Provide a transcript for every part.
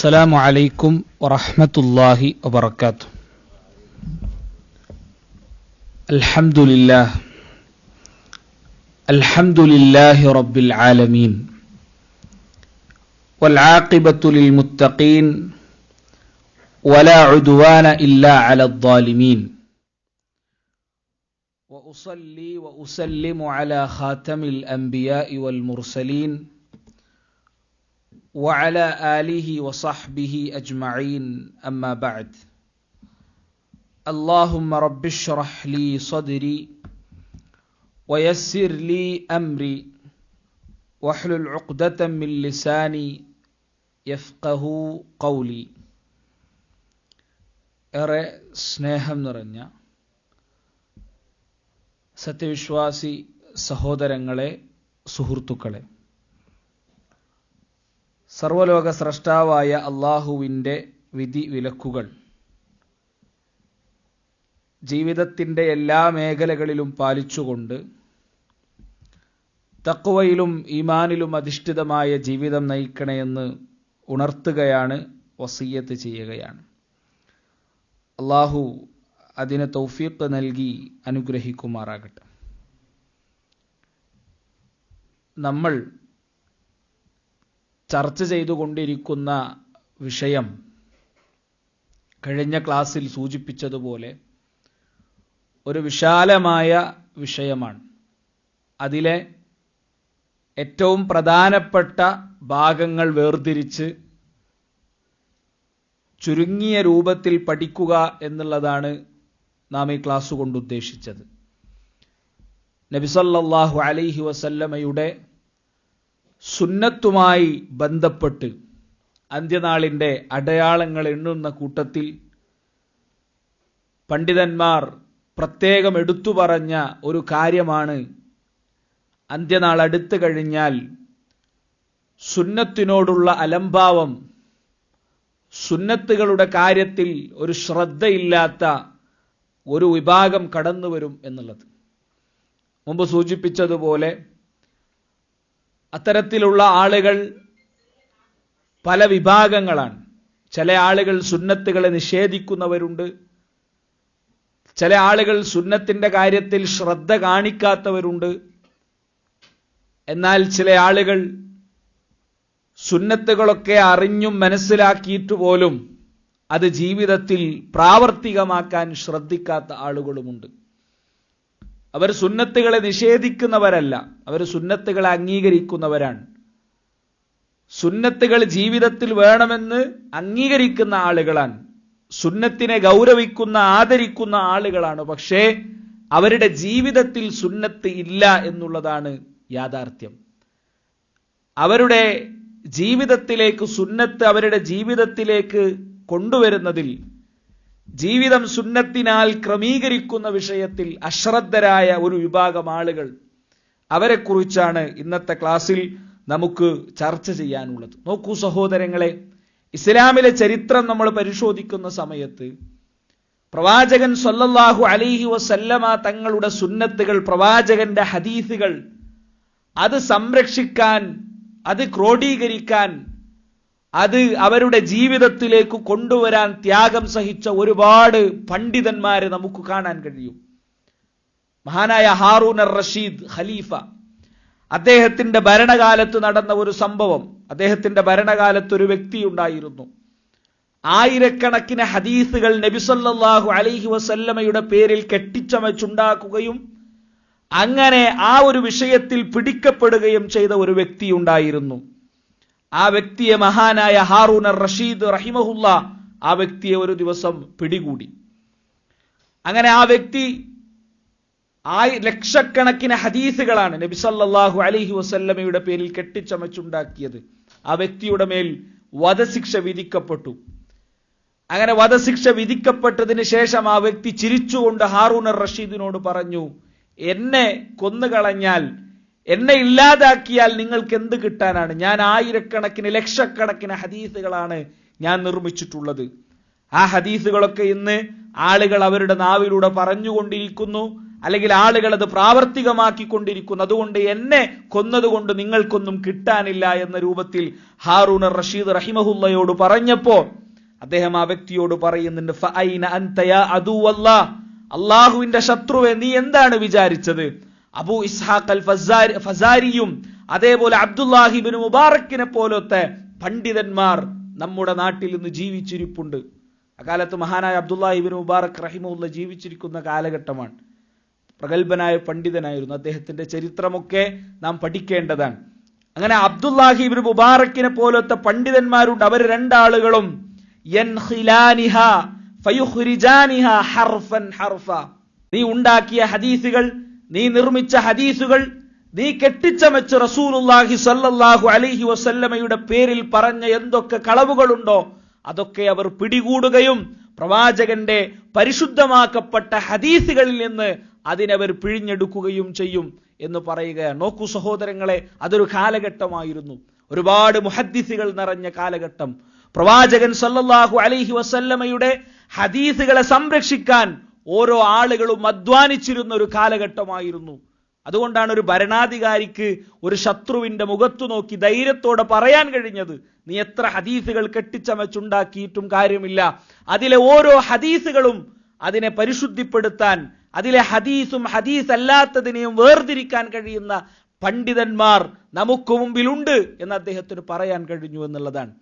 السلام عليكم ورحمة الله وبركاته. الحمد لله. الحمد لله رب العالمين. والعاقبة للمتقين ولا عدوان إلا على الظالمين. وأصلي وأسلم على خاتم الأنبياء والمرسلين وعلى آله وصحبه أجمعين أما بعد اللهم رب اشرح لي صدري ويسر لي أمري واحلل عقدة من لساني يفقه قولي ഏറെ സ്നേഹം നിറഞ്ഞ സത്യവിശ്വാസി സഹോദരങ്ങളെ സുഹൃത്തുക്കളെ സർവലോക സ്രഷ്ടാവായ അള്ളാഹുവിന്റെ വിധി വിലക്കുകൾ ജീവിതത്തിന്റെ എല്ലാ മേഖലകളിലും പാലിച്ചുകൊണ്ട് തക്കുവയിലും ഈമാനിലും അധിഷ്ഠിതമായ ജീവിതം നയിക്കണമെന്ന് ഉണർത്തുകയാണ് വസീയത്ത് ചെയ്യുകയാണ്. അള്ളാഹു അതിന് തൗഫീഖ് നൽകി അനുഗ്രഹിക്കുമാറാകട്ടെ. നമ്മൾ ചർച്ച ചെയ്തുകൊണ്ടിരിക്കുന്ന വിഷയം കഴിഞ്ഞ ക്ലാസ്സിൽ സൂചിപ്പിച്ചതുപോലെ ഒരു വിശാലമായ വിഷയമാണ്. അതിലെ ഏറ്റവും പ്രധാനപ്പെട്ട ഭാഗങ്ങൾ വേർതിരിച്ച് ചുരുങ്ങിയ രൂപത്തിൽ പഠിക്കുക എന്നുള്ളതാണ് നാം ഈ ക്ലാസ് കൊണ്ട് ഉദ്ദേശിച്ചത്. നബിസല്ലാഹു അലൈഹി വസല്ലമയുടെ സുന്നത്തുമായി ബന്ധപ്പെട്ട് അന്ത്യനാളിന്റെ അടയാളങ്ങൾ എണ്ണുന്ന കൂട്ടത്തിൽ പണ്ഡിതന്മാർ പ്രത്യേകം എടുത്തു പറഞ്ഞ ഒരു കാര്യമാണ്. അന്ത്യനാൾ അടുത്തു കഴിഞ്ഞാൽ സുന്നത്തിനോടുള്ള അലംഭാവം സുന്നത്തുകളുടെ കാര്യത്തിൽ ഒരു ശ്രദ്ധയില്ലാത്ത ഒരു വിഭാഗം കടന്നു വരും എന്നുള്ളത്. മുമ്പ് സൂചിപ്പിച്ചതുപോലെ അത്തരത്തിലുള്ള ആളുകൾ പല വിഭാഗങ്ങളാണ്. ചില ആളുകൾ സുന്നത്തുകളെ നിഷേധിക്കുന്നവരുണ്ട്. ചില ആളുകൾ സുന്നത്തിന്റെ കാര്യത്തിൽ ശ്രദ്ധ കാണിക്കാത്തവരുണ്ട്. എന്നാൽ ചില ആളുകൾ സുന്നത്തുകളൊക്കെ അറിഞ്ഞും മനസ്സിലാക്കിയിട്ട് പോലും അത് ജീവിതത്തിൽ പ്രാവർത്തികമാക്കാൻ ശ്രദ്ധിക്കാത്ത ആളുകളുമുണ്ട്. അവർ സുന്നത്തുകളെ നിഷേധിക്കുന്നവരല്ല. അവർ സുന്നത്തുകളെ അംഗീകരിക്കുന്നവരാണ്. സുന്നത്തുകൾ ജീവിതത്തിൽ വേണമെന്ന് അംഗീകരിക്കുന്ന ആളുകളാണ്. സുന്നത്തിനെ ഗൗരവിക്കുന്ന ആദരിക്കുന്ന ആളുകളാണ്. പക്ഷേ അവരുടെ ജീവിതത്തിൽ സുന്നത്ത് ഇല്ല എന്നുള്ളതാണ് യാഥാർത്ഥ്യം. അവരുടെ ജീവിതത്തിലേക്ക് സുന്നത്ത് അവരുടെ ജീവിതത്തിലേക്ക് കൊണ്ടുവരുന്നതിൽ ജീവിതം സുന്നത്തിനാൽ ക്രമീകരിക്കുന്ന വിഷയത്തിൽ അശ്രദ്ധരായ ഒരു വിഭാഗം ആളുകൾ അവരെക്കുറിച്ചാണ് ഇന്നത്തെ ക്ലാസ്സിൽ നമുക്ക് ചർച്ച ചെയ്യാനുള്ളത്. നോക്കൂ സഹോദരങ്ങളെ ഇസ്ലാമിലെ ചരിത്രം നമ്മൾ പരിശോധിക്കുന്ന സമയത്ത് പ്രവാചകൻ സൊല്ലാഹു അലിഹി വസല്ലമ തങ്ങളുടെ സുന്നത്തുകൾ പ്രവാചകന്റെ ഹദീസുകൾ അത് സംരക്ഷിക്കാൻ അത് ക്രോഡീകരിക്കാൻ അത് അവരുടെ ജീവിതത്തിലേക്ക് കൊണ്ടുവരാൻ ത്യാഗം സഹിച്ച ഒരുപാട് പണ്ഡിതന്മാരെ നമുക്ക് കാണാൻ കഴിയും. മഹാനായ ഹാറൂൻ റഷീദ് ഖലീഫ. അദ്ദേഹത്തിന്റെ ഭരണകാലത്ത് നടന്ന ഒരു സംഭവം. അദ്ദേഹത്തിന്റെ ഭരണകാലത്ത് ഒരു വ്യക്തി ഉണ്ടായിരുന്നു. ആയിരക്കണക്കിന് ഹദീസുകൾ നബിസല്ലാഹു അലൈഹി വസല്ലമയുടെ പേരിൽ കെട്ടിച്ചമച്ചുണ്ടാക്കുകയും അങ്ങനെ ആ ഒരു വിഷയത്തിൽ പിടിക്കപ്പെടുകയും ചെയ്ത ഒരു വ്യക്തി ഉണ്ടായിരുന്നു. ആ വ്യക്തിയെ മഹാനായ ഹാറൂനർ റഷീദ് റഹിമഹുല്ല ആ വ്യക്തിയെ ഒരു ദിവസം പിടികൂടി. അങ്ങനെ ആ വ്യക്തി ആയി ലക്ഷക്കണക്കിന് ഹദീസുകളാണ് നബി സല്ലല്ലാഹു അലൈഹി വസല്ലമയുടെ പേരിൽ കെട്ടിച്ചമച്ചുണ്ടാക്കിയത്. ആ വ്യക്തിയുടെ മേൽ വധശിക്ഷ വിധിക്കപ്പെട്ടു. അങ്ങനെ വധശിക്ഷ വിധിക്കപ്പെട്ടതിന് ശേഷം ആ വ്യക്തി ചിരിച്ചുകൊണ്ട് ഹാറൂനർ റഷീദിനോട് പറഞ്ഞു എന്നെ കൊന്നുകളഞ്ഞാൽ എന്നെ ഇല്ലാതാക്കിയാൽ നിങ്ങൾക്ക് എന്ത് കിട്ടാനാണ്? ഞാൻ ആയിരക്കണക്കിന് ലക്ഷക്കണക്കിന് ഹദീസുകളാണ് ഞാൻ നിർമ്മിച്ചിട്ടുള്ളത്. ആ ഹദീസുകളൊക്കെ ഇന്ന് ആളുകൾ അവരുടെ നാവിലൂടെ പറഞ്ഞുകൊണ്ടിരിക്കുന്നു അല്ലെങ്കിൽ ആളുകൾ അത് പ്രാവർത്തികമാക്കിക്കൊണ്ടിരിക്കുന്നു. അതുകൊണ്ട് എന്നെ കൊന്നതുകൊണ്ട് നിങ്ങൾക്കൊന്നും കിട്ടാനില്ല എന്ന രൂപത്തിൽ ഹാറൂൺ റഷീദ് റഹിമഹുല്ലയോട് പറഞ്ഞപ്പോ അദ്ദേഹം ആ വ്യക്തിയോട് പറയുന്നുണ്ട്? അള്ളാഹുവിന്റെ ശത്രുവെ നീ എന്താണ് വിചാരിച്ചത്? അബൂ ഇസ്ഹാഖ് അൽ ഫസാരി ഫസാരിയും അതേപോലെ അബ്ദുല്ലാഹിബിൻ മുബാറക്കിനെ പോലത്തെ പണ്ഡിതന്മാർ നമ്മുടെ നാട്ടിൽ ഇന്ന് ജീവിച്ചിരിപ്പുണ്ട്. അക്കാലത്ത് മഹാനായ അബ്ദുല്ലാഹിബിൻ മുബാറക് റഹിമുള്ള ജീവിച്ചിരിക്കുന്ന കാലഘട്ടമാണ്. പ്രഗത്ഭനായ പണ്ഡിതനായിരുന്നു. അദ്ദേഹത്തിന്റെ ചരിത്രമൊക്കെ നാം പഠിക്കേണ്ടതാണ്. അങ്ങനെ അബ്ദുല്ലാഹിബിൻ മുബാറക്കിനെ പോലത്തെ പണ്ഡിതന്മാരുണ്ട്. അവർ രണ്ടാളുകളും നീ ഉണ്ടാക്കിയ ഹദീസുകൾ നീ നിർമ്മിച്ച ഹദീസുകൾ നീ കെട്ടിച്ചമച്ച് റസൂലുല്ലാഹി സല്ലല്ലാഹു അലൈഹി വസല്ലമയുടെ പേരിൽ പറഞ്ഞ എന്തൊക്കെ കളവുകളുണ്ടോ അതൊക്കെ അവർ പിടികൂടുകയും പ്രവാചകന്റെ പരിശുദ്ധമാക്കപ്പെട്ട ഹദീസുകളിൽ നിന്ന് അതിനവർ പിഴിഞ്ഞെടുക്കുകയും ചെയ്യും എന്ന് പറയുകയാണ് നോക്കൂ സഹോദരങ്ങളെ അതൊരു കാലഘട്ടമായിരുന്നു. ഒരുപാട് മുഹദ്ദിസുകൾ നിറഞ്ഞ കാലഘട്ടം. പ്രവാചകൻ സല്ലല്ലാഹു അലൈഹി വസല്ലമയുടെ ഹദീസുകളെ സംരക്ഷിക്കാൻ ഓരോ ആളുകളും അധ്വാനിച്ചിരുന്ന ഒരു കാലഘട്ടമായിരുന്നു. അതുകൊണ്ടാണ് ഒരു ഭരണാധികാരിക്ക് ഒരു ശത്രുവിന്റെ മുഖത്തു നോക്കി ധൈര്യത്തോടെ പറയാൻ കഴിഞ്ഞത് നീ എത്ര ഹദീസുകൾ കെട്ടിച്ചമച്ചുണ്ടാക്കിയിട്ടും കാര്യമില്ല. അതിലെ ഓരോ ഹദീസുകളും അതിനെ പരിശുദ്ധിപ്പെടുത്താൻ അതിലെ ഹദീസും ഹദീസ് അല്ലാത്തതിനെയും വേർതിരിക്കാൻ കഴിയുന്ന പണ്ഡിതന്മാർ നമുക്ക് മുമ്പിലുണ്ട് എന്ന് അദ്ദേഹത്തിന് പറയാൻ കഴിഞ്ഞു എന്നുള്ളതാണ്.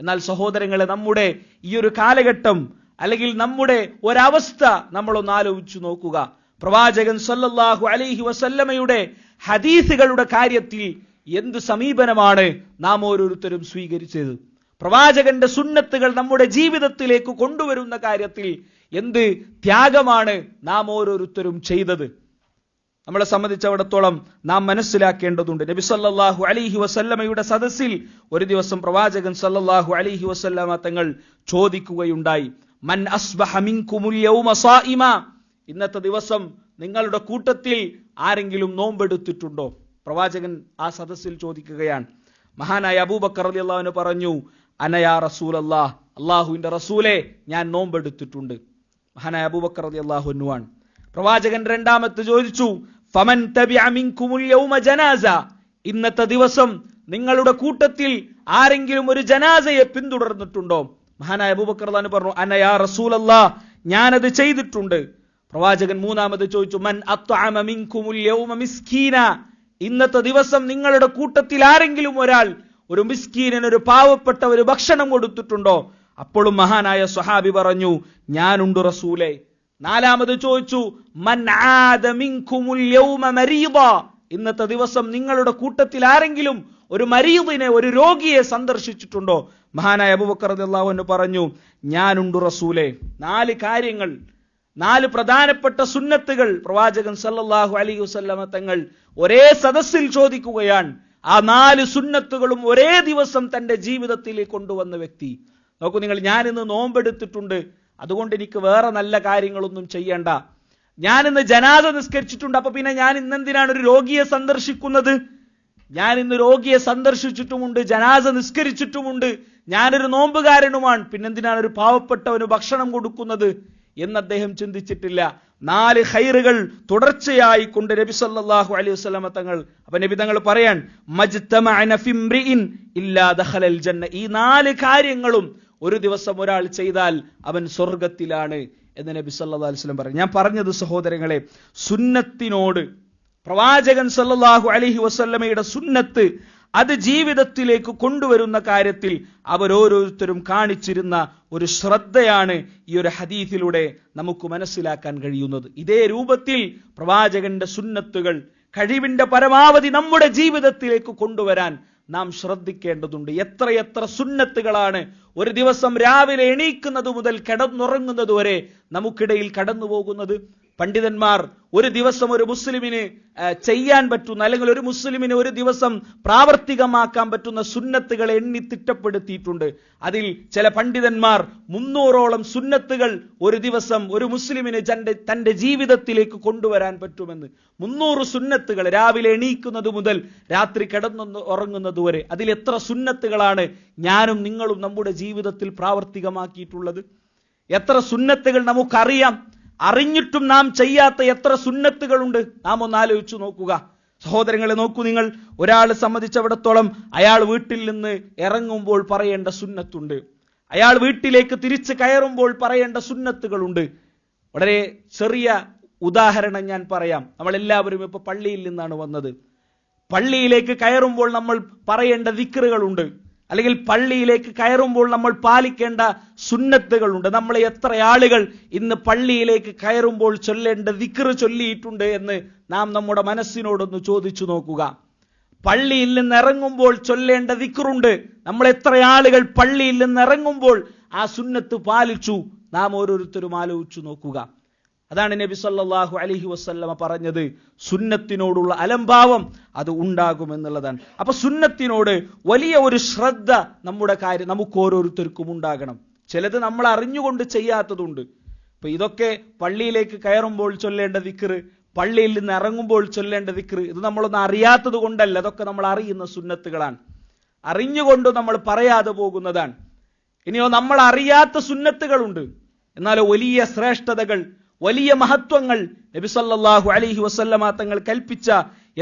എന്നാൽ സഹോദരങ്ങളെ നമ്മുടെ ഈ ഒരു കാലഘട്ടം അല്ലെങ്കിൽ നമ്മുടെ ഒരവസ്ഥ നമ്മളൊന്ന് ആലോചിച്ചു നോക്കുക. പ്രവാചകൻ സല്ലല്ലാഹു അലൈഹി വസല്ലമയുടെ ഹദീസുകളുടെ കാര്യത്തിൽ എന്ത് സമീപനമാണ് നാം ഓരോരുത്തരും സ്വീകരിച്ചത്. പ്രവാചകന്റെ സുന്നത്തുകൾ നമ്മുടെ ജീവിതത്തിലേക്ക് കൊണ്ടുവരുന്ന കാര്യത്തിൽ എന്ത് ത്യാഗമാണ് നാം ഓരോരുത്തരും ചെയ്തത്. നമ്മളെ സംബന്ധിച്ചിടത്തോളം നാം മനസ്സിലാക്കേണ്ടതുണ്ട്. നബി സല്ലാഹു അലിഹി വസല്ലമയുടെ സദസ്സിൽ ഒരു ദിവസം പ്രവാചകൻ സല്ലല്ലാഹു അലിഹി വസല്ലമ തങ്ങൾ ചോദിക്കുകയുണ്ടായി. മൻ അസ്ബഹ യൗമ സായിമ ഇന്നത്തെ ദിവസം നിങ്ങളുടെ കൂട്ടത്തിൽ ആരെങ്കിലും നോമ്പെടുത്തിട്ടുണ്ടോ? പ്രവാചകൻ ആ സദസ്സിൽ ചോദിക്കുകയാണ്. മഹാനായ അബൂബക്കർ അലി റളിയല്ലാഹു പറഞ്ഞു അനയാ റസൂൽ അല്ലാ അള്ളാഹുവിന്റെ റസൂലെ ഞാൻ നോമ്പെടുത്തിട്ടുണ്ട്. മഹാനായ അബൂബക്കർ റളിയല്ലാഹു ആണ്. പ്രവാചകൻ രണ്ടാമത്തെ ചോദിച്ചു ഫമൻ ജനാസ? ഇന്നത്തെ ദിവസം നിങ്ങളുടെ കൂട്ടത്തിൽ ആരെങ്കിലും ഒരു ജനാസയെ പിന്തുടർന്നിട്ടുണ്ടോ? മഹാനായ അബൂബക്കർ റളിയല്ലാഹു പറഞ്ഞു അനയാ റസൂലല്ലാ ഞാനത് ചെയ്തിട്ടുണ്ട്. പ്രവാചകൻ മൂന്നാമത് ചോദിച്ചു മൻ മിസ്കീന? ഇന്നത്തെ ദിവസം നിങ്ങളുടെ കൂട്ടത്തിൽ ആരെങ്കിലും ഒരാൾ ഒരു മിസ്കീനന് ഒരു പാവപ്പെട്ട ഒരു ഭക്ഷണം കൊടുത്തിട്ടുണ്ടോ? അപ്പോഴും മഹാനായ സ്വഹാബി പറഞ്ഞു ഞാനുണ്ട് റസൂലെ. നാലാമത് ചോദിച്ചു മൻ ഇന്നത്തെ ദിവസം നിങ്ങളുടെ കൂട്ടത്തിൽ ആരെങ്കിലും ഒരു മരീദിനെ ഒരു രോഗിയെ സന്ദർശിച്ചിട്ടുണ്ടോ? മഹാനായ അബൂബക്കർ അൻഹു പറഞ്ഞു ഞാനുണ്ട് റസൂലെ. നാല് കാര്യങ്ങൾ നാല് പ്രധാനപ്പെട്ട സുന്നത്തുകൾ പ്രവാചകൻ സല്ലല്ലാഹു അലൈഹി വസല്ലമ തങ്ങൾ ഒരേ സദസ്സിൽ ചോദിക്കുകയാണ്. ആ നാല് സുന്നത്തുകളും ഒരേ ദിവസം തന്റെ ജീവിതത്തിൽ കൊണ്ടുവന്ന വ്യക്തി. നോക്കൂ നിങ്ങൾ ഞാനിന്ന് നോമ്പെടുത്തിട്ടുണ്ട്. അതുകൊണ്ട് എനിക്ക് വേറെ നല്ല കാര്യങ്ങളൊന്നും ചെയ്യേണ്ട. ഞാനിന്ന് ജനാദ നിസ്കരിച്ചിട്ടുണ്ട്. അപ്പൊ പിന്നെ ഞാൻ ഇന്നെന്തിനാണ് ഒരു രോഗിയെ സന്ദർശിക്കുന്നത്? ഞാൻ ഇന്ന് രോഗിയെ സന്ദർശിച്ചിട്ടുമുണ്ട് ജനാസ നിസ്കരിച്ചിട്ടുമുണ്ട്. ഞാനൊരു നോമ്പുകാരനുമാണ്. പിന്നെന്തിനാണ് ഒരു പാവപ്പെട്ടവന് ഭക്ഷണം കൊടുക്കുന്നത് എന്ന് അദ്ദേഹം ചിന്തിച്ചിട്ടില്ല. നാല് ഹൈറുകൾ തുടർച്ചയായി കൊണ്ട് നബി സല്ലല്ലാഹു അലൈഹി വസല്ലമ തങ്ങൾ അപ്പൊ നബി തങ്ങൾ പറയാൻ ജന്ന ഈ നാല് കാര്യങ്ങളും ഒരു ദിവസം ഒരാൾ ചെയ്താൽ അവൻ സ്വർഗത്തിലാണ് എന്ന് നബി സല്ലല്ലാഹു അലൈഹി വസല്ലം പറഞ്ഞു. ഞാൻ പറഞ്ഞത് സഹോദരങ്ങളെ സുന്നത്തിനോട് പ്രവാചകൻ സല്ലാഹു അലഹി വസല്ലമയുടെ സുന്നത്ത് അത് ജീവിതത്തിലേക്ക് കൊണ്ടുവരുന്ന കാര്യത്തിൽ അവരോരോരുത്തരും കാണിച്ചിരുന്ന ഒരു ശ്രദ്ധയാണ് ഈ ഒരു ഹദീഫിലൂടെ നമുക്ക് മനസ്സിലാക്കാൻ കഴിയുന്നത്. ഇതേ രൂപത്തിൽ പ്രവാചകന്റെ സുന്നത്തുകൾ കഴിവിന്റെ പരമാവധി നമ്മുടെ ജീവിതത്തിലേക്ക് കൊണ്ടുവരാൻ നാം ശ്രദ്ധിക്കേണ്ടതുണ്ട്. എത്രയെത്ര സുന്നത്തുകളാണ് ഒരു ദിവസം രാവിലെ എണീക്കുന്നത് മുതൽ കിടന്നുറങ്ങുന്നത് വരെ നമുക്കിടയിൽ കടന്നു പോകുന്നത് പണ്ഡിതന്മാർ ഒരു ദിവസം ഒരു മുസ്ലിമിന് ചെയ്യാൻ പറ്റുന്ന അല്ലെങ്കിൽ ഒരു മുസ്ലിമിന് ഒരു ദിവസം പ്രാവർത്തികമാക്കാൻ പറ്റുന്ന സുന്നത്തുകൾ എണ്ണി തിട്ടപ്പെടുത്തിയിട്ടുണ്ട്. അതിൽ ചില പണ്ഡിതന്മാർ മുന്നൂറോളം സുന്നത്തുകൾ ഒരു ദിവസം ഒരു മുസ്ലിമിന് തന്റെ ജീവിതത്തിലേക്ക് കൊണ്ടുവരാൻ പറ്റുമെന്ന്. മുന്നൂറ് സുന്നത്തുകൾ രാവിലെ എണീക്കുന്നത് മുതൽ രാത്രി കിടന്നു ഉറങ്ങുന്നത് വരെ. അതിൽ എത്ര സുന്നത്തുകളാണ് ഞാനും നിങ്ങളും നമ്മുടെ ജീവിതത്തിൽ പ്രാവർത്തികമാക്കിയിട്ടുള്ളത്? എത്ര സുന്നത്തുകൾ നമുക്കറിയാം? അറിഞ്ഞിട്ടും നാം ചെയ്യാത്ത എത്ര സുന്നത്തുകളുണ്ട്. നാം ഒന്ന് ആലോചിച്ചു നോക്കുക. സഹോദരങ്ങളെ നോക്കൂ നിങ്ങൾ. ഒരാൾ സംബന്ധിച്ചിടത്തോളം അയാൾ വീട്ടിൽ നിന്ന് ഇറങ്ങുമ്പോൾ പറയേണ്ട സുന്നത്തുണ്ട്. അയാൾ വീട്ടിലേക്ക് തിരിച്ച് കയറുമ്പോൾ പറയേണ്ട സുന്നത്തുകളുണ്ട്. വളരെ ചെറിയ ഉദാഹരണം ഞാൻ പറയാം. നമ്മളെല്ലാവരും ഇപ്പൊ പള്ളിയിൽ നിന്നാണ് വന്നത്. പള്ളിയിലേക്ക് കയറുമ്പോൾ നമ്മൾ പറയേണ്ട ദിക്റുകളുണ്ട്. അല്ലെങ്കിൽ പള്ളിയിലേക്ക് കയറുമ്പോൾ നമ്മൾ പാലിക്കേണ്ട സുന്നത്തുകളുണ്ട്. നമ്മൾ എത്ര ആളുകൾ ഇന്ന് പള്ളിയിലേക്ക് കയറുമ്പോൾ ചൊല്ലേണ്ട ദിക്റ് ചൊല്ലിയിട്ടുണ്ട് എന്ന് നാം നമ്മുടെ മനസ്സിനോടൊന്ന് ചോദിച്ചു നോക്കുക. പള്ളിയിൽ നിന്ന് ഇറങ്ങുമ്പോൾ ചൊല്ലേണ്ട ദിക്റുണ്ട്. നമ്മൾ എത്ര ആളുകൾ പള്ളിയിൽ നിന്ന് ഇറങ്ങുമ്പോൾ ആ സുന്നത്ത് പാലിച്ചു. നാം ഓരോരുത്തരും ആലോചിച്ചു നോക്കുക. അതാണ് നബി സല്ലാഹു അലഹി വസല്ലമ പറഞ്ഞത്. സുന്നത്തിനോടുള്ള അലംഭാവം അത് ഉണ്ടാകുമെന്നുള്ളതാണ് അപ്പൊ സുന്നത്തിനോട് വലിയ ഒരു ശ്രദ്ധ നമ്മുടെ കാര്യം നമുക്ക് ഓരോരുത്തർക്കും ഉണ്ടാകണം. ചിലത് നമ്മൾ അറിഞ്ഞുകൊണ്ട് ചെയ്യാത്തതുണ്ട്. ഇപ്പൊ ഇതൊക്കെ പള്ളിയിലേക്ക് കയറുമ്പോൾ ചൊല്ലേണ്ട ദിക്റ് പള്ളിയിൽ നിന്ന് ഇറങ്ങുമ്പോൾ ചൊല്ലേണ്ട ദിക്റ് ഇത് നമ്മളൊന്നും അറിയാത്തത് കൊണ്ടല്ല. അതൊക്കെ നമ്മൾ അറിയുന്ന സുന്നത്തുകളാണ്. അറിഞ്ഞുകൊണ്ട് നമ്മൾ പറയാതെ പോകുന്നതാണ്. ഇനിയോ നമ്മൾ അറിയാത്ത സുന്നത്തുകളുണ്ട്. എന്നാൽ വലിയ ശ്രേഷ്ഠതകൾ വലിയ മഹത്വങ്ങൾ നബി സല്ലല്ലാഹു അലൈഹി വസല്ലമ തങ്ങൾ കൽപ്പിച്ച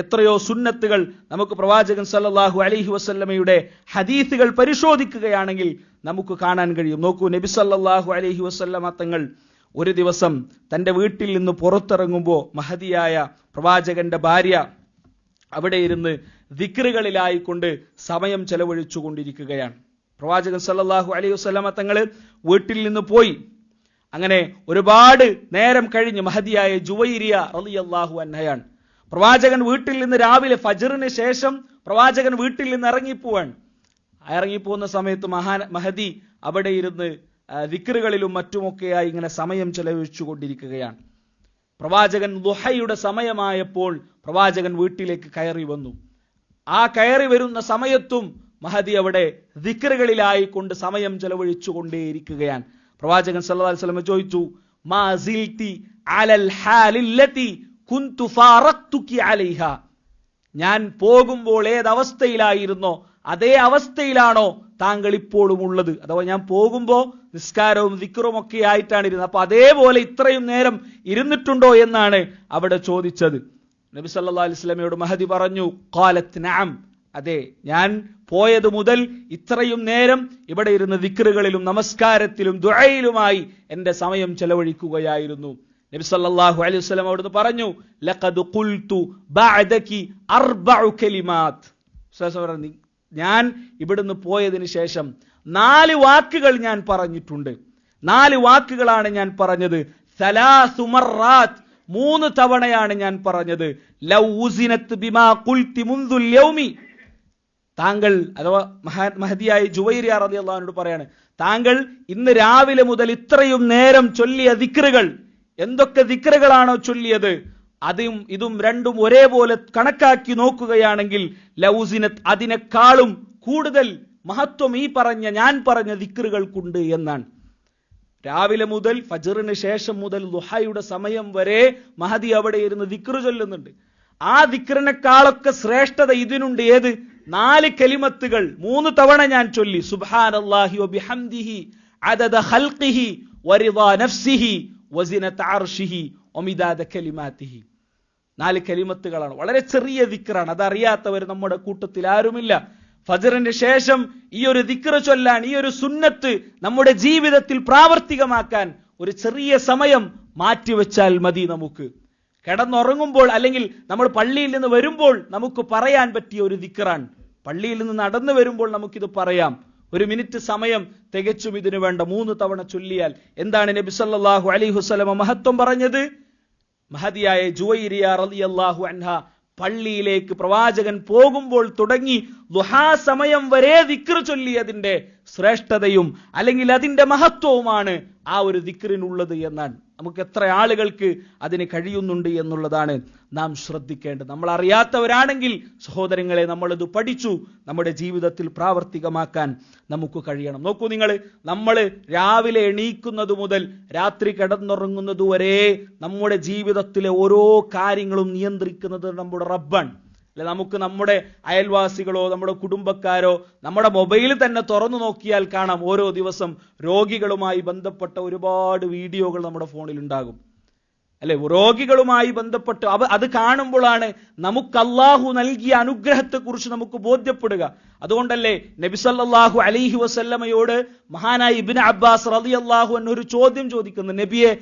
എത്രയോ സുന്നത്തുകൾ നമുക്ക് പ്രവാചകൻ സല്ലാഹു അലഹി വസല്ലമയുടെ ഹദീസുകൾ പരിശോധിക്കുകയാണെങ്കിൽ നമുക്ക് കാണാൻ കഴിയും. നോക്കൂ നബി സല്ലല്ലാഹു അലൈഹി വസല്ലമ തങ്ങൾ ഒരു ദിവസം തന്റെ വീട്ടിൽ നിന്ന് പുറത്തിറങ്ങുമ്പോൾ മഹതിയായ പ്രവാചകന്റെ ഭാര്യ അവിടെ ഇരുന്ന് ദിക്റുകളിലായിക്കൊണ്ട് സമയം ചെലവഴിച്ചു കൊണ്ടിരിക്കുകയാണ് പ്രവാചകൻ സല്ലാഹു അലൈഹി വസല്ലമ തങ്ങൾ വീട്ടിൽ നിന്ന് പോയി. അങ്ങനെ ഒരുപാട് നേരം കഴിഞ്ഞ് മഹതിയായ ജുവൈരിയ റളിയല്ലാഹു അന്നയാണ് പ്രവാചകൻ വീട്ടിൽ നിന്ന് രാവിലെ ഫജറിന് ശേഷം പ്രവാചകൻ വീട്ടിൽ നിന്ന് ഇറങ്ങിപ്പോവാൻ ഇറങ്ങിപ്പോകുന്ന സമയത്ത് മഹാ മഹദി അവിടെ ഇരുന്ന് വിക്രുകളിലും മറ്റുമൊക്കെയായി ഇങ്ങനെ സമയം ചെലവഴിച്ചു കൊണ്ടിരിക്കുകയാണ് പ്രവാചകൻ ദുഹയുടെ സമയമായപ്പോൾ പ്രവാചകൻ വീട്ടിലേക്ക് കയറി വന്നു. ആ കയറി വരുന്ന സമയത്തും മഹദി അവിടെ ദിക്റുകളിലായി കൊണ്ട് സമയം ചെലവഴിച്ചു കൊണ്ടേയിരിക്കുകയാണ് പ്രവാചകൻ അലൈഹി വസല്ലം ചോദിച്ചു ഞാൻ പോകുമ്പോൾ ഏതവസ്ഥയിലായിരുന്നോ അതേ അവസ്ഥയിലാണോ താങ്കൾ ഇപ്പോഴും ഉള്ളത്. അഥവാ ഞാൻ പോകുമ്പോ നിസ്കാരവും വിക്രവും ഒക്കെ ആയിട്ടാണ് ഇരുന്നത്. അപ്പൊ അതേപോലെ ഇത്രയും നേരം ഇരുന്നിട്ടുണ്ടോ എന്നാണ് അവിടെ ചോദിച്ചത്. നബി സല്ലല്ലാഹു അലൈഹി വസല്ലമയോട് മഹദി പറഞ്ഞു കാലത്ത് നഅം. അതെ ഞാൻ പോയത് മുതൽ ഇത്രയും നേരം ഇവിടെ ഇരുന്ന് വിക്രുകളിലും നമസ്കാരത്തിലും ദുഴയിലുമായി എന്റെ സമയം ചെലവഴിക്കുകയായിരുന്നു. നബി സല്ലല്ലാഹു അലൈഹി വസല്ലം അവിടുന്ന് പറഞ്ഞു ഖുൽതു അർബഉ ഞാൻ ഇവിടുന്ന് പോയതിന് ശേഷം നാല് വാക്കുകൾ ഞാൻ പറഞ്ഞിട്ടുണ്ട്. നാല് വാക്കുകളാണ് ഞാൻ പറഞ്ഞത്. മൂന്ന് തവണയാണ് ഞാൻ പറഞ്ഞത്. ലൗ ബിമാ ഖുൽതി മുൻദുൽ യൗമി. താങ്കൾ അഥവാ മഹാ മഹദിയായ ജുവൈരിയ അള്ളഹാനോട് പറയാണ് താങ്കൾ ഇന്ന് രാവിലെ മുതൽ ഇത്രയും നേരം ചൊല്ലിയ ദിക്റുകൾ എന്തൊക്കെ ദിക്റുകളാണോ ചൊല്ലിയത് അതും ഇതും രണ്ടും ഒരേപോലെ കണക്കാക്കി നോക്കുകയാണെങ്കിൽ ലൗസിനത്ത് അതിനേക്കാളും കൂടുതൽ മഹത്വം ഈ പറഞ്ഞ ഞാൻ പറഞ്ഞ ദിക്റുകൾക്കുണ്ട് എന്നാണ്. രാവിലെ മുതൽ ഫജറിന് ശേഷം മുതൽ ദുഹയുടെ സമയം വരെ മഹദി അവിടെ ഇരുന്ന് ദിക്റ് ചൊല്ലുന്നുണ്ട്. ആ ദിക്റിനേക്കാളൊക്കെ ശ്രേഷ്ഠത ഇതിനുണ്ട്. ഏത്? നാല് കലിമത്തുകൾ മൂന്ന് തവണ ഞാൻ ചൊല്ലി. സുബ്ഹാനല്ലാഹി അദദ ഖൽഖിഹി നഫ്സിഹി നാല് കലിമത്തുകളാണ്. വളരെ ചെറിയ ദിക്റാണ്. അതറിയാത്തവർ നമ്മുടെ കൂട്ടത്തിൽ ആരുമില്ല. ഫജറിന് ശേഷം ഈ ഒരു ദിക്ര ചൊല്ലാൻ ഈ ഒരു സുന്നത്ത് നമ്മുടെ ജീവിതത്തിൽ പ്രാവർത്തികമാക്കാൻ ഒരു ചെറിയ സമയം മാറ്റിവെച്ചാൽ മതി നമുക്ക്. കിടന്നുറങ്ങുമ്പോൾ അല്ലെങ്കിൽ നമ്മൾ പള്ളിയിൽ നിന്ന് വരുമ്പോൾ നമുക്ക് പറയാൻ പറ്റിയ ഒരു ദിക്റാണ്. പള്ളിയിൽ നിന്ന് നടന്നു വരുമ്പോൾ നമുക്കിത് പറയാം. ഒരു മിനിറ്റ് സമയം തികച്ചും ഇതിനു വേണ്ട. മൂന്ന് തവണ ചൊല്ലിയാൽ എന്താണ് നബി സല്ലാഹു അലി ഹുസലമ മഹത്വം പറഞ്ഞത്? മഹതിയായ ജുവൈരിയ റളിയല്ലാഹു അൻഹ പള്ളിയിലേക്ക് പ്രവാചകൻ പോകുമ്പോൾ തുടങ്ങി ദുഹാ സമയം വരെ ദിക്ർ ചൊല്ലിയതിന്റെ ശ്രേഷ്ഠതയും അല്ലെങ്കിൽ അതിന്റെ മഹത്വവുമാണ് ആ ഒരു ദിക്റിനുള്ളത് എന്നാണ് നമുക്ക് എത്ര ആളുകൾക്ക് അതിന് കഴിയുന്നുണ്ട് എന്നുള്ളതാണ് നാം ശ്രദ്ധിക്കേണ്ടത്. നമ്മൾ അറിയാത്തവരാണെങ്കിൽ സഹോദരങ്ങളെ നമ്മളിത് പഠിച്ചു നമ്മുടെ ജീവിതത്തിൽ പ്രാവർത്തികമാക്കാൻ നമുക്ക് കഴിയണം. നോക്കൂ നിങ്ങൾ നമ്മൾ രാവിലെ എണീക്കുന്നത് മുതൽ രാത്രി കിടന്നുറങ്ങുന്നത് വരെ നമ്മുടെ ജീവിതത്തിലെ ഓരോ കാര്യങ്ങളും നിയന്ത്രിക്കുന്നത് നമ്മുടെ റബ്ബാണ്. അല്ലെ നമുക്ക് നമ്മുടെ അയൽവാസികളോ നമ്മുടെ കുടുംബക്കാരോ നമ്മുടെ മൊബൈൽ തന്നെ തുറന്നു നോക്കിയാൽ കാണാം ഓരോ ദിവസം രോഗികളുമായി ബന്ധപ്പെട്ട ഒരുപാട് വീഡിയോകൾ നമ്മുടെ ഫോണിൽ ഉണ്ടാകും. അല്ലെ രോഗികളുമായി ബന്ധപ്പെട്ട് അവ അത് കാണുമ്പോഴാണ് നമുക്ക് അള്ളാഹു നൽകിയ അനുഗ്രഹത്തെക്കുറിച്ച് നമുക്ക് ബോധ്യപ്പെടുക. അതുകൊണ്ടല്ലേ നബിസല്ലാഹു അലൈഹി വസല്ലമയോട് മഹാനായ ഇബിൻ അബ്ബാസ് റതി അള്ളാഹു എന്നൊരു ചോദ്യം ചോദിക്കുന്നു. നബിയെ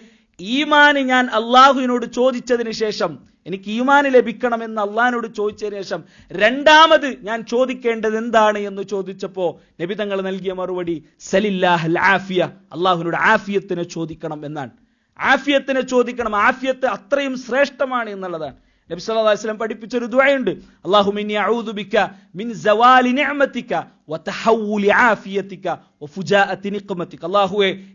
ഈമാന് ഞാൻ അള്ളാഹുവിനോട് ചോദിച്ചതിന് ശേഷം എനിക്ക് ഈമാന് ലഭിക്കണമെന്ന് അള്ളാഹിനോട് ചോദിച്ചതിന് ശേഷം രണ്ടാമത് ഞാൻ ചോദിക്കേണ്ടത് എന്താണ് എന്ന് ചോദിച്ചപ്പോ നബി തങ്ങൾ നൽകിയ മറുപടി സലില്ലാഹ് ആഫിയ. അള്ളാഹുവിനോട് ആഫിയത്തിനെ ചോദിക്കണം എന്നാണ്. ആഫിയത്തിനെ ചോദിക്കണം. ആഫിയത്ത് അത്രയും ശ്രേഷ്ഠമാണ് എന്നുള്ളതാണ്. നബി സല്ലല്ലാഹു അലൈഹി വസല്ലം പഠിപ്പിച്ച ഒരു ദുആയുണ്ട്. അല്ലാഹുമ്മ ഇന്നി അഊദു ബിക മിൻ സവാലി നിഅമതിക വതഹവ്വുലി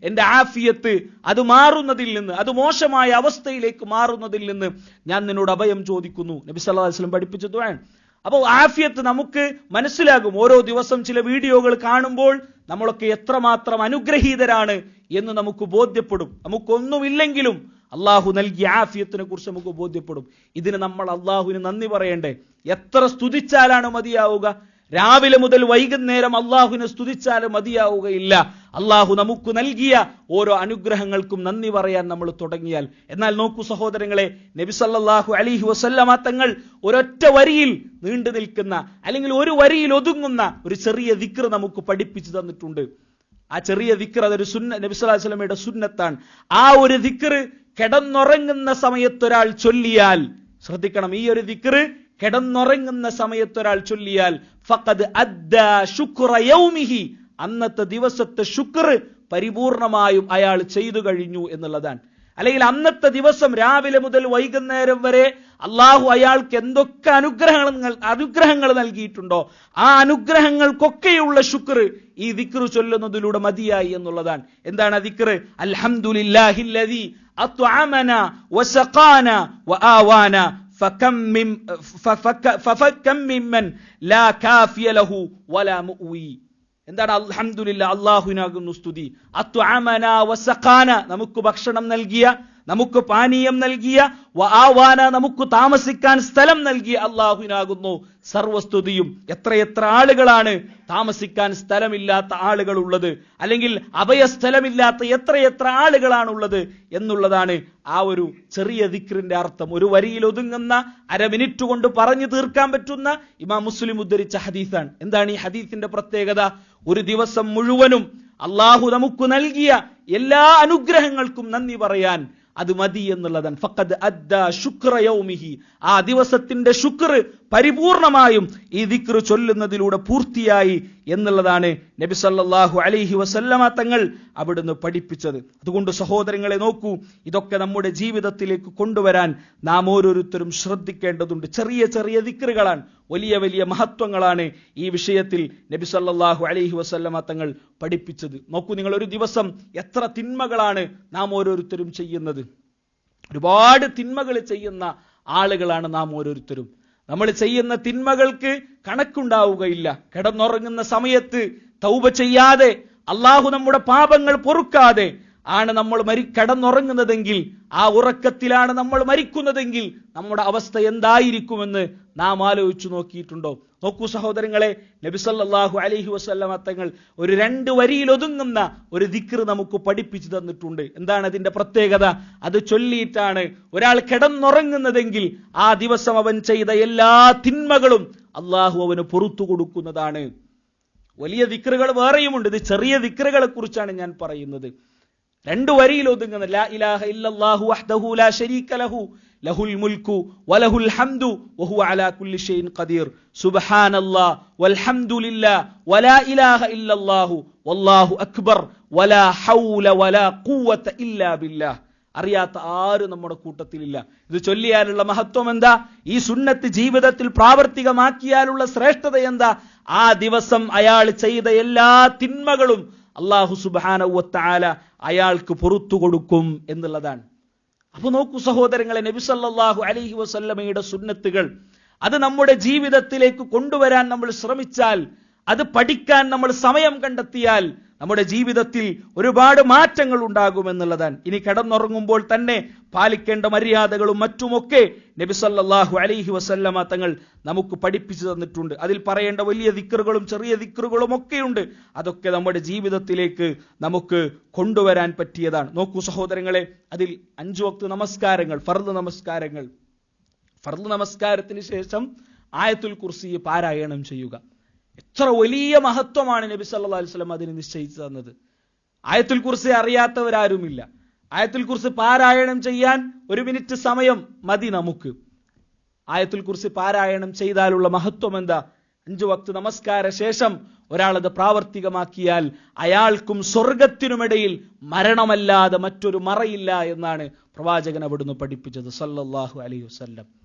എന്റെ ആഫിയത്ത് അത് മാറുന്നതിൽ നിന്ന് അത് മോശമായ അവസ്ഥയിലേക്ക് മാറുന്നതിൽ നിന്ന് ഞാൻ നിന്നോട് അഭയം ചോദിക്കുന്നു. നബി സല്ലല്ലാഹു അലൈഹി വസല്ലം പഠിപ്പിച്ച ദുആയാണ് അപ്പോൾ ആഫിയത്ത് നമുക്ക് മനസ്സിലാകും. ഓരോ ദിവസം ചില വീഡിയോകൾ കാണുമ്പോൾ നമ്മളൊക്കെ എത്രമാത്രം അനുഗ്രഹീതരാണ് എന്ന് നമുക്ക് ബോധ്യപ്പെടും. നമുക്കൊന്നുമില്ലെങ്കിലും അള്ളാഹു നൽകിയ ആഫിയത്തിനെ കുറിച്ച് നമുക്ക് ബോധ്യപ്പെടും. ഇതിന് നമ്മൾ അള്ളാഹുവിന് നന്ദി പറയണ്ടേ. എത്ര സ്തുതിച്ചാലാണ് മതിയാവുക? രാവിലെ മുതൽ വൈകുന്നേരം അള്ളാഹുവിനെ സ്തുതിച്ചാലും മതിയാവുകയില്ല. അള്ളാഹു നമുക്ക് നൽകിയ ഓരോ അനുഗ്രഹങ്ങൾക്കും നന്ദി പറയാൻ നമ്മൾ തുടങ്ങിയാൽ. എന്നാൽ നോക്കൂ സഹോദരങ്ങളെ നബിസല്ലാഹു അലൈഹി വസല്ലമ തങ്ങൾ ഒരൊറ്റ വരിയിൽ നീണ്ടു നിൽക്കുന്ന അല്ലെങ്കിൽ ഒരു വരിയിൽ ഒതുങ്ങുന്ന ഒരു ചെറിയ ദിക്ർ നമുക്ക് പഠിപ്പിച്ചു തന്നിട്ടുണ്ട്. ആ ചെറിയ ദിക്ർ അതൊരു സുന്ന നബി സല്ലല്ലാഹു അലൈഹി വസല്ലമയുടെ സുന്നത്താണ്. ആ ഒരു ദിക്ർ കിടന്നുറങ്ങുന്ന സമയത്ത് ഒരാൾ ചൊല്ലിയാൽ ശ്രദ്ധിക്കണം ഈ ഒരു ദിക്ർ കിടന്നുറങ്ങുന്ന സമയത്ത് ഒരാൾ ചൊല്ലിയാൽ ഫഖദ് ശുക്രയൗമിഹി അന്നത്തെ ദിവസത്തെ ശുക്ർ പരിപൂർണമായും അയാൾ ചെയ്തു കഴിഞ്ഞു എന്നുള്ളതാണ്. അല്ലെങ്കിൽ അന്നത്തെ ദിവസം രാവിലെ മുതൽ വൈകുന്നേരം വരെ അള്ളാഹു അയാൾക്ക് എന്തൊക്കെ അനുഗ്രഹങ്ങൾ അനുഗ്രഹങ്ങൾ നൽകിയിട്ടുണ്ടോ ആ അനുഗ്രഹങ്ങൾക്കൊക്കെയുള്ള ശുക്ർ ഈ ദിക്ർ ചൊല്ലുന്നതിലൂടെ മതിയായി എന്നുള്ളതാണ്. എന്താണ് ദിക്ർ അൽഹംദുലില്ലാഹില്ലദി അത്അമന വസഖാന വആവാന ഫക്കം മിം ലാ കാഫിയ ലഹു വലാ മുഅ്വി. എന്താണ് അൽഹംദുലില്ല അള്ളാഹുവിനാകുന്നു സ്തുതി. നമുക്ക് ഭക്ഷണം നൽകിയ നമുക്ക് പാനീയം നൽകിയ ആവാന നമുക്ക് താമസിക്കാൻ സ്ഥലം നൽകിയ അള്ളാഹുവിനാകുന്നു. സർവസ്തുതിയും എത്രയെത്ര ആളുകളാണ് താമസിക്കാൻ സ്ഥലമില്ലാത്ത ആളുകൾ ഉള്ളത് അല്ലെങ്കിൽ അഭയ അഭയസ്ഥലമില്ലാത്ത എത്രയെത്ര ആളുകളാണുള്ളത് എന്നുള്ളതാണ് ആ ഒരു ചെറിയ ദിക്റിന്റെ അർത്ഥം. ഒരു വരിയിൽ ഒതുങ്ങുന്ന അര മിനിറ്റ് കൊണ്ട് പറഞ്ഞു തീർക്കാൻ പറ്റുന്ന ഇമാം മുസ്ലിം ഉദ്ധരിച്ച ഹദീസാണ്. എന്താണ് ഈ ഹദീസിന്റെ പ്രത്യേകത? ഒരു ദിവസം മുഴുവനും അള്ളാഹു നമുക്ക് നൽകിയ എല്ലാ അനുഗ്രഹങ്ങൾക്കും നന്ദി പറയാൻ അത് മതി എന്നുള്ളതാണ്. ഫക്കത് അദ്ദ ശുക്ര യൗമിഹി. ആ ദിവസത്തിന്റെ ശുക്ർ പരിപൂർണമായും ഈ ദിക്ർ ചൊല്ലുന്നതിലൂടെ പൂർത്തിയായി എന്നുള്ളതാണ് നബി സല്ലല്ലാഹു അലൈഹി വസല്ലമ തങ്ങൾ അവിടുന്ന് പഠിപ്പിച്ചത്. അതുകൊണ്ട് സഹോദരങ്ങളെ നോക്കൂ ഇതൊക്കെ നമ്മുടെ ജീവിതത്തിലേക്ക് കൊണ്ടുവരാൻ നാം ഓരോരുത്തരും ശ്രദ്ധിക്കേണ്ടതുണ്ട്. ചെറിയ ചെറിയ ദിക്കറുകളാണ് വലിയ വലിയ മഹത്വങ്ങളാണ് ഈ വിഷയത്തിൽ നബി സല്ലല്ലാഹു അലൈഹി വസല്ലമ തങ്ങൾ പഠിപ്പിച്ചത്. നോക്കൂ നിങ്ങൾ ഒരു ദിവസം എത്ര തിന്മകളാണ് നാം ഓരോരുത്തരും ചെയ്യുന്നത്. ഒരുപാട് തിന്മകൾ ചെയ്യുന്ന ആളുകളാണ് നാം ഓരോരുത്തരും. നമ്മൾ ചെയ്യുന്ന തിന്മകൾക്ക് കണക്കുണ്ടാവുകയില്ല. കിടന്നുറങ്ങുന്ന സമയത്ത് തൗബ ചെയ്യാതെ അള്ളാഹു നമ്മുടെ പാപങ്ങൾ പൊറുക്കാതെ ആണ് നമ്മൾ മരി കടന്നുറങ്ങുന്നതെങ്കിൽ ആ ഉറക്കത്തിലാണ് നമ്മൾ മരിക്കുന്നതെങ്കിൽ നമ്മുടെ അവസ്ഥ എന്തായിരിക്കുമെന്ന് നാം ആലോചിച്ചു നോക്കിയിട്ടുണ്ടോ? നോക്കൂ സഹോദരങ്ങളെ നബിസല്ലാഹു അലഹി വസല്ലമ തങ്ങൾ ഒരു രണ്ട് വരിയിൽ ഒതുങ്ങുന്ന ഒരു ദിക്ർ നമുക്ക് പഠിപ്പിച്ചു തന്നിട്ടുണ്ട്. എന്താണ് അതിന്റെ പ്രത്യേകത? അത് ചൊല്ലിയിട്ടാണ് ഒരാൾ കിടന്നുറങ്ങുന്നതെങ്കിൽ ആ ദിവസം അവൻ ചെയ്ത എല്ലാ തിന്മകളും അള്ളാഹു അവന് പുറത്തു കൊടുക്കുന്നതാണ്. വലിയ ദിക്റുകൾ വേറെയുമുണ്ട്. ഇത് ചെറിയ ദിക്റുകളെ കുറിച്ചാണ് ഞാൻ പറയുന്നത്. രണ്ടു വരിയിൽ ഒതുങ്ങുന്ന ലാ ഇലാഹ ഇല്ലല്ലാഹു വഹ്ദഹു ലാ ശരീക ലഹു ലഹുൽ മുൽക്കു വലഹുൽ ഹംദു വഹുവ അലാ കുല്ലി ഷൈഇൻ ഖദീർ സുബ്ഹാനല്ലാഹ് വൽഹംദുലില്ലാ വലാ ഇലാഹ ഇല്ലല്ലാഹു വല്ലാഹു അക്ബർ വലാ ഹൗല വലാ ഖുവത ഇല്ലാ ബില്ലാഹ്. അറിയാത്ത ആരും നമ്മുടെ കൂട്ടത്തിലില്ല. ഇത് ചൊല്ലിയാലുള്ള മഹത്വം എന്താ? ഈ സുന്നത്ത് ജീവിതത്തിൽ പ്രാവർത്തികമാക്കിയാലുള്ള ശ്രേഷ്ഠത എന്താ? ആ ദിവസം അയാൾ ചെയ്ത എല്ലാ തിന്മകളും അള്ളാഹു സുബാനവത്താല അയാൾക്ക് പുറത്തു കൊടുക്കും എന്നുള്ളതാണ്. അപ്പൊ നോക്കൂ സഹോദരങ്ങളെ നബി സല്ലല്ലാഹു അലൈഹി വസല്ലമയുടെ സുന്നത്തുകൾ അത് നമ്മുടെ ജീവിതത്തിലേക്ക് കൊണ്ടുവരാൻ നമ്മൾ ശ്രമിച്ചാൽ അത് പഠിക്കാൻ നമ്മൾ സമയം കണ്ടെത്തിയാൽ നമ്മുടെ ജീവിതത്തിൽ ഒരുപാട് മാറ്റങ്ങൾ ഉണ്ടാകുമെന്നുള്ളതാണ് ഇനി കിടന്നുറങ്ങുമ്പോൾ തന്നെ പാലിക്കേണ്ട മര്യാദകളും മറ്റുമൊക്കെ നബി സല്ലല്ലാഹു അലൈഹി വസല്ലമ തങ്ങൾ നമുക്ക് പഠിപ്പിച്ചു തന്നിട്ടുണ്ട്. അതിൽ പറയേണ്ട വലിയ ദിക്കറുകളും ചെറിയ ദിക്കറുകളും ഒക്കെയുണ്ട്. അതൊക്കെ നമ്മുടെ ജീവിതത്തിലേക്ക് നമുക്ക് കൊണ്ടുവരാൻ പറ്റിയതാണ്. നോക്കൂ സഹോദരങ്ങളെ അതിൽ അഞ്ചു വക്ത് നമസ്കാരങ്ങൾ ഫർദ് നമസ്കാരങ്ങൾ. ഫർദ് നമസ്കാരത്തിന് ശേഷം ആയത്തുൽ കുർസി പാരായണം ചെയ്യുക. എത്ര വലിയ മഹത്വമാണ് നബി സല്ലാ അലൈഹി വസല്ലം അതിന് നിശ്ചയിച്ചു തന്നത്. ആയത്തുൽ കുർസി അറിയാത്തവരാരുമില്ല. ആയത്തുൽ കുറിച്ച് പാരായണം ചെയ്യാൻ ഒരു മിനിറ്റ് സമയം മതി നമുക്ക്. ആയത്തുൽ കുർസി പാരായണം ചെയ്താലുള്ള മഹത്വം എന്താ? അഞ്ചു വക്ത് നമസ്കാര ശേഷം ഒരാളത് പ്രാവർത്തികമാക്കിയാൽ അയാൾക്കും സ്വർഗത്തിനുമിടയിൽ മരണമല്ലാതെ മറ്റൊരു മറയില്ല എന്നാണ് പ്രവാചകൻ അവിടുന്ന് പഠിപ്പിച്ചത്. സല്ലല്ലാഹു അലൈഹി വസല്ലം.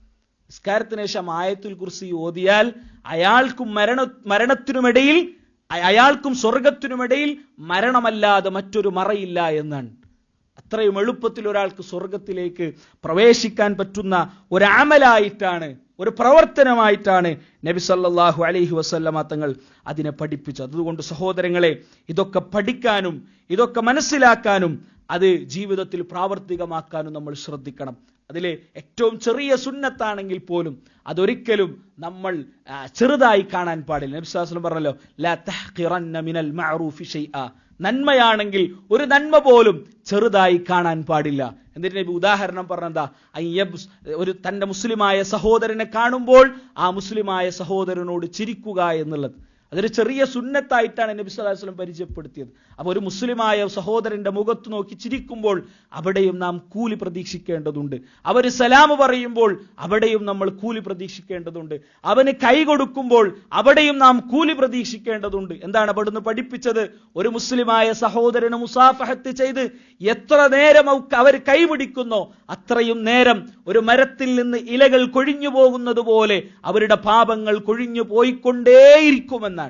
നിസ്കാരത്തിന് ശേഷം ആയത്തുൽ കുർസി ഓതിയാൽ അയാൾക്കും മരണ മരണത്തിനുമിടയിൽ അയാൾക്കും സ്വർഗത്തിനുമിടയിൽ മരണമല്ലാതെ മറ്റൊരു മറയില്ല എന്നാണ്. അത്രയും എളുപ്പത്തിൽ ഒരാൾക്ക് സ്വർഗത്തിലേക്ക് പ്രവേശിക്കാൻ പറ്റുന്ന ഒരു അമലായിട്ടാണ് ഒരു പ്രവർത്തനമായിട്ടാണ് നബി സല്ലാഹു അലൈഹി വസല്ലമ തങ്ങൾ അതിനെ പഠിപ്പിച്ചത്. അതുകൊണ്ട് സഹോദരങ്ങളെ ഇതൊക്കെ പഠിക്കാനും ഇതൊക്കെ മനസ്സിലാക്കാനും അത് ജീവിതത്തിൽ പ്രാവർത്തികമാക്കാനും നമ്മൾ ശ്രദ്ധിക്കണം. അതിലെ ഏറ്റവും ചെറിയ സുന്നത്താണെങ്കിൽ പോലും അതൊരിക്കലും നമ്മൾ ചെറുതായി കാണാൻ പാടില്ല. നബി സ്വല്ലല്ലാഹു അലൈഹി വസല്ലം പറഞ്ഞല്ലോ മിനൽ മഅറൂഫി ഷൈഅ നന്മയാണെങ്കിൽ ഒരു നന്മ പോലും ചെറുതായി കാണാൻ പാടില്ല. എന്നിട്ട് നബി ഉദാഹരണം പറഞ്ഞെന്താ? ഒരു തന്റെ മുസ്ലിമായ സഹോദരനെ കാണുമ്പോൾ ആ മുസ്ലിമായ സഹോദരനോട് ചിരിക്കുക എന്നുള്ളത്. അതൊരു ചെറിയ സുന്നത്തായിട്ടാണ് നബി അലൈഹി വസല്ലം പരിചയപ്പെടുത്തിയത്. അപ്പോൾ ഒരു മുസ്ലിമായ സഹോദരന്റെ മുഖത്ത് നോക്കി ചിരിക്കുമ്പോൾ അവിടെയും നാം കൂലി പ്രതീക്ഷിക്കേണ്ടതുണ്ട്. അവർ സലാം പറയുമ്പോൾ അവിടെയും നമ്മൾ കൂലി പ്രതീക്ഷിക്കേണ്ടതുണ്ട്. അവന് കൈ കൊടുക്കുമ്പോൾ അവിടെയും നാം കൂലി പ്രതീക്ഷിക്കേണ്ടതുണ്ട്. എന്താണ് അവിടുന്ന് പഠിപ്പിച്ചത്? ഒരു മുസ്ലിമായ സഹോദരന് മുസാഫഹത്ത് ചെയ്ത് എത്ര നേരം അവർ കൈപിടിക്കുന്നോ അത്രയും നേരം ഒരു മരത്തിൽ നിന്ന് ഇലകൾ കൊഴിഞ്ഞു പോകുന്നത് പോലെ അവരുടെ പാപങ്ങൾ കൊഴിഞ്ഞു പോയിക്കൊണ്ടേയിരിക്കുമെന്നാണ്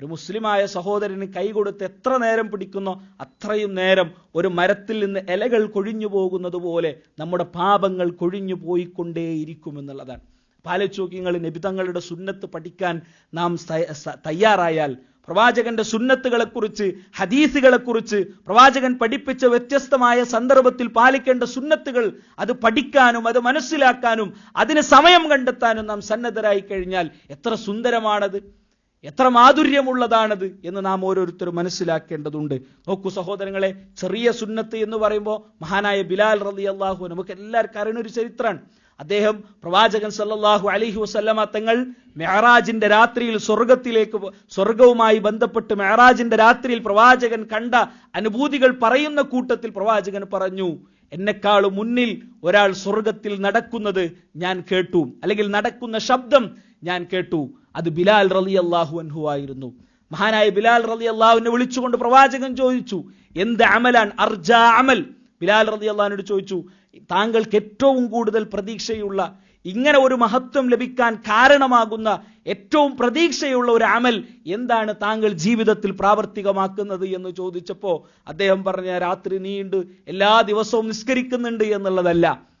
ഒരു മുസ്ലിമായ സഹോദരന് കൈ കൊടുത്ത് എത്ര നേരം പിടിക്കുന്നോ അത്രയും നേരം ഒരു മരത്തിൽ നിന്ന് ഇലകൾ കൊഴിഞ്ഞു പോകുന്നത് പോലെ നമ്മുടെ പാപങ്ങൾ കൊഴിഞ്ഞു പോയിക്കൊണ്ടേയിരിക്കും എന്നുള്ളതാണ്. പാലച്ചോക്കിങ്ങൾ നബിതങ്ങളുടെ സുന്നത്ത് പഠിക്കാൻ നാം തയ്യാറായാൽ പ്രവാചകന്റെ സുന്നത്തുകളെക്കുറിച്ച് ഹദീസുകളെക്കുറിച്ച് പ്രവാചകൻ പഠിപ്പിച്ച വ്യത്യസ്തമായ സന്ദർഭത്തിൽ പാലിക്കേണ്ട സുന്നത്തുകൾ അത് പഠിക്കാനും അത് മനസ്സിലാക്കാനും അതിന് സമയം കണ്ടെത്താനും നാം സന്നദ്ധരായി കഴിഞ്ഞാൽ എത്ര സുന്ദരമാണത്. എത്ര മാധുര്യമുള്ളതാണത് എന്ന് നാം ഓരോരുത്തരും മനസ്സിലാക്കേണ്ടതുണ്ട്. നോക്കൂ സഹോദരങ്ങളെ ചെറിയ സുന്നത്ത് എന്ന് പറയുമ്പോൾ മഹാനായ ബിലാൽ റതി അള്ളാഹു നമുക്ക് എല്ലാവർക്കും അറിയുന്ന ഒരു ചരിത്രമാണ്. അദ്ദേഹം പ്രവാചകൻ സല്ലാഹു അലൈഹി വസല്ലമ തങ്ങൾ മെഹറാജിന്റെ രാത്രിയിൽ സ്വർഗത്തിലേക്ക് സ്വർഗവുമായി ബന്ധപ്പെട്ട് മെഹറാജിന്റെ രാത്രിയിൽ പ്രവാചകൻ കണ്ട അനുഭൂതികൾ പറയുന്ന കൂട്ടത്തിൽ പ്രവാചകൻ പറഞ്ഞു എന്നെക്കാൾ മുന്നിൽ ഒരാൾ സ്വർഗത്തിൽ നടക്കുന്നത് ഞാൻ കേട്ടു. അല്ലെങ്കിൽ നടക്കുന്ന ശബ്ദം ഞാൻ കേട്ടു. അത് ബിലാൽ റലി അള്ളാഹു അൻഹു ആയിരുന്നു. മഹാനായ ബിലാൽ റലി അള്ളാഹുവിനെ വിളിച്ചുകൊണ്ട് പ്രവാചകൻ ചോദിച്ചു എന്ത് അമലാണ്? അർജ അമൽ. ബിലാൽ റലി അള്ളാഹിനോട് ചോദിച്ചു താങ്കൾക്ക് ഏറ്റവും കൂടുതൽ പ്രതീക്ഷയുള്ള ഇങ്ങനെ ഒരു മഹത്വം ലഭിക്കാൻ കാരണമാകുന്ന ഏറ്റവും പ്രതീക്ഷയുള്ള ഒരു അമൽ എന്താണ് താങ്കൾ ജീവിതത്തിൽ പ്രാവർത്തികമാക്കുന്നത്? എന്ന് ചോദിച്ചപ്പോൾ അദ്ദേഹം പറഞ്ഞ രാത്രി നീണ്ട് എല്ലാ ദിവസവും നിസ്കരിക്കുന്നുണ്ട് എന്നുള്ളതല്ല.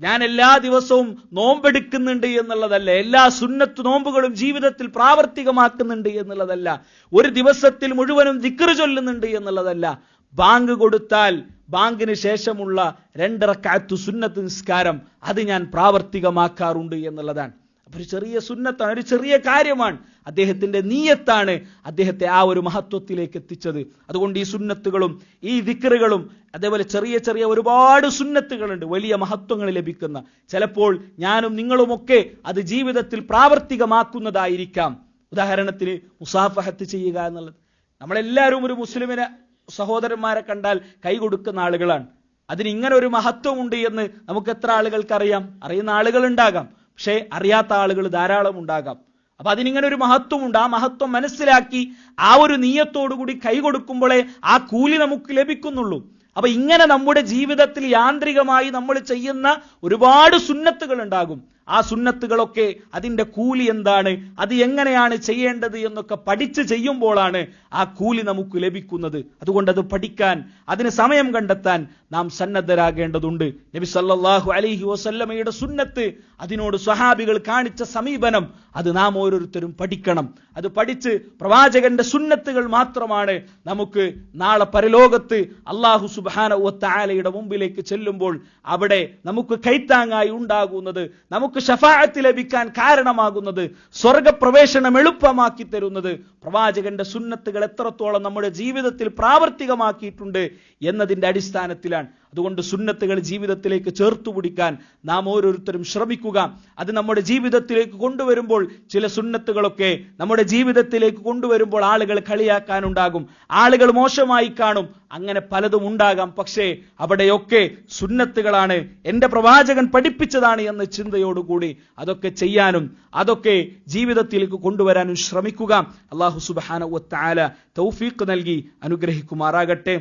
ഞാൻ എല്ലാ ദിവസവും നോമ്പെടുക്കുന്നുണ്ട് എന്നുള്ളതല്ല എല്ലാ സുന്നത്ത് നോമ്പുകളും ജീവിതത്തിൽ പ്രാവർത്തികമാക്കുന്നുണ്ട് എന്നുള്ളതല്ല ഒരു ദിവസത്തിൽ മുഴുവനും ദിക്കറ് ചൊല്ലുന്നുണ്ട് എന്നുള്ളതല്ല. ബാങ്ക് കൊടുത്താൽ ബാങ്കിന് ശേഷമുള്ള രണ്ടറക്കാത്തു സുന്നത്ത് നിസ്കാരം അത് ഞാൻ പ്രാവർത്തികമാക്കാറുണ്ട് എന്നുള്ളതാണ്. ഒരു ചെറിയ സുന്നത്താണ് ഒരു ചെറിയ കാര്യമാണ്. അദ്ദേഹത്തിന്റെ നീയത്താണ് അദ്ദേഹത്തെ ആ ഒരു മഹത്വത്തിലേക്ക് എത്തിച്ചത്. അതുകൊണ്ട് ഈ സുന്നത്തുകളും ഈ ദിക്കറുകളും അതേപോലെ ചെറിയ ചെറിയ ഒരുപാട് സുന്നത്തുകളുണ്ട് വലിയ മഹത്വങ്ങൾ ലഭിക്കുന്ന. ചിലപ്പോൾ ഞാനും നിങ്ങളുമൊക്കെ അത് ജീവിതത്തിൽ പ്രാവർത്തികമാക്കുന്നതായിരിക്കാം. ഉദാഹരണത്തിന് മുസാഫഹത്ത് ചെയ്യുക എന്നുള്ളത്. നമ്മളെല്ലാവരും ഒരു മുസ്ലിമിനെ സഹോദരന്മാരെ കണ്ടാൽ കൈ കൊടുക്കുന്ന ആളുകളാണ്. അതിന് ഇങ്ങനെ ഒരു മഹത്വമുണ്ട് എന്ന് നമുക്ക് എത്ര ആളുകൾക്ക് അറിയാം അറിയുന്ന ആളുകൾ ഉണ്ടാകാം. പക്ഷേ അറിയാത്ത ആളുകൾ ധാരാളം ഉണ്ടാകാം. അപ്പൊ അതിനിങ്ങനെ ഒരു മഹത്വമുണ്ട്. ആ മഹത്വം മനസ്സിലാക്കി ആ ഒരു നീയത്തോടുകൂടി കൈ കൊടുക്കുമ്പോഴേ ആ കൂലി നമുക്ക് ലഭിക്കുന്നുള്ളൂ. അപ്പൊ ഇങ്ങനെ നമ്മുടെ ജീവിതത്തിൽ യാന്ത്രികമായി നമ്മൾ ചെയ്യുന്ന ഒരുപാട് സുന്നത്തുകൾ ഉണ്ടാകും. ആ സുന്നത്തുകളൊക്കെ അതിന്റെ കൂലി എന്താണ്? അത് എങ്ങനെയാണ് ചെയ്യേണ്ടത് എന്നൊക്കെ പഠിച്ച് ചെയ്യുമ്പോഴാണ് ആ കൂലി നമുക്ക് ലഭിക്കുന്നത്. അതുകൊണ്ട് അത് പഠിക്കാൻ അതിന് സമയം കണ്ടെത്താൻ നാം സന്നദ്ധരാകേണ്ടതുണ്ട്. നബി സല്ലാഹു അലഹി വസല്ലമയുടെ സുന്നത്ത് അതിനോട് സ്വഹാബികൾ കാണിച്ച സമീപനം അത് നാം ഓരോരുത്തരും പഠിക്കണം. അത് പഠിച്ച് പ്രവാചകന്റെ സുന്നത്തുകൾ മാത്രമാണ് നമുക്ക് നാളെ പരലോകത്ത് അള്ളാഹു സുബാന താലയുടെ മുമ്പിലേക്ക് ചെല്ലുമ്പോൾ അവിടെ നമുക്ക് കൈത്താങ്ങായി ഉണ്ടാകുന്നത് നമുക്ക് ഷഫാഅത്ത് ലഭിക്കാൻ കാരണമാകുന്നത് സ്വർഗപ്രവേശനം എളുപ്പമാക്കി തരുന്നത് പ്രവാചകന്റെ സുന്നത്തുകൾ എത്രത്തോളം നമ്മുടെ ജീവിതത്തിൽ പ്രാവർത്തികമാക്കിയിട്ടുണ്ട് എന്നതിന്റെ അടിസ്ഥാനത്തിലാണ് അതുകൊണ്ട് സുന്നത്തുകൾ ജീവിതത്തിലേക്ക് ചേർത്തു പിടിക്കാൻ നാം ഓരോരുത്തരും ശ്രമിക്കുക. അത് നമ്മുടെ ജീവിതത്തിലേക്ക് കൊണ്ടുവരുമ്പോൾ ചില സുന്നത്തുകളൊക്കെ നമ്മുടെ ജീവിതത്തിലേക്ക് കൊണ്ടുവരുമ്പോൾ ആളുകൾ കളിയാക്കാനുണ്ടാകും. ആളുകൾ മോശമായി കാണും. അങ്ങനെ പലതും ഉണ്ടാകാം. പക്ഷേ അവിടെയൊക്കെ സുന്നത്തുകളാണ് എന്റെ പ്രവാചകൻ പഠിപ്പിച്ചതാണ് എന്ന ചിന്തയോടുകൂടി അതൊക്കെ ചെയ്യാനും അതൊക്കെ ജീവിതത്തിലേക്ക് കൊണ്ടുവരാനും ശ്രമിക്കുക. അള്ളാഹു സുബാന തൗഫീഖ് നൽകി അനുഗ്രഹിക്കുമാറാകട്ടെ.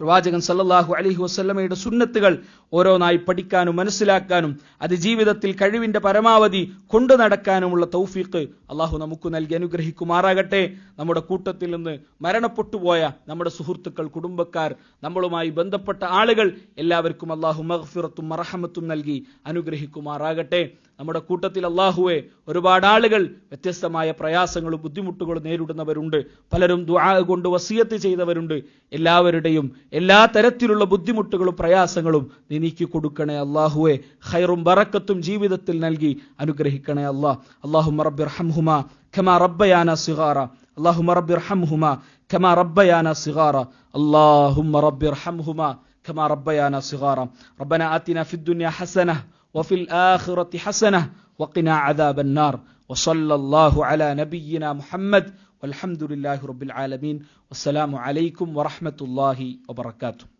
പ്രവാചകൻ സല്ലാഹു അലഹി വസല്ലമയുടെ സുന്നത്തുകൾ ഓരോന്നായി പഠിക്കാനും മനസ്സിലാക്കാനും അത് ജീവിതത്തിൽ കഴിവിന്റെ പരമാവധി കൊണ്ടു നടക്കാനുമുള്ള തൗഫീഖ് അള്ളാഹു നമുക്ക് നൽകി അനുഗ്രഹിക്കുമാറാകട്ടെ. നമ്മുടെ കൂട്ടത്തിൽ നിന്ന് മരണപ്പെട്ടുപോയ നമ്മുടെ സുഹൃത്തുക്കൾ കുടുംബക്കാർ നമ്മളുമായി ബന്ധപ്പെട്ട ആളുകൾ എല്ലാവർക്കും അള്ളാഹു മഹഫിറത്തും മറഹമത്തും നൽകി അനുഗ്രഹിക്കുമാറാകട്ടെ. നമ്മുടെ കൂട്ടത്തിൽ അള്ളാഹുവെ ഒരുപാട് ആളുകൾ വ്യത്യസ്തമായ പ്രയാസങ്ങളും ബുദ്ധിമുട്ടുകളും നേരിടുന്നവരുണ്ട് പലരും ദുആ കൊണ്ട് വസിയത്ത് ചെയ്തവരുണ്ട് എല്ലാവരുടെയും എല്ലാ തരത്തിലുള്ള ബുദ്ധിമുട്ടുകളും പ്രയാസങ്ങളും നീ നീക്കി കൊടുക്കണേ അള്ളാഹുവെ ഖൈറും ബറക്കത്തും ജീവിതത്തിൽ നൽകി അനുഗ്രഹിക്കണേ അള്ളാഹ് അള്ളാഹു റബ്ബിർഹംഹുമ كما ربيانا صغارا اللهم رب ارحمهما كما ربيانا صغارا اللهم رب ارحمهما كما ربيانا صغارا ربنا آتنا في الدنيا حسنة وفي الآخرة حسنة وقنا عذاب النار. وصلى الله على نبينا محمد والحمد لله رب العالمين. والسلام عليكم ورحمة الله وبركاته.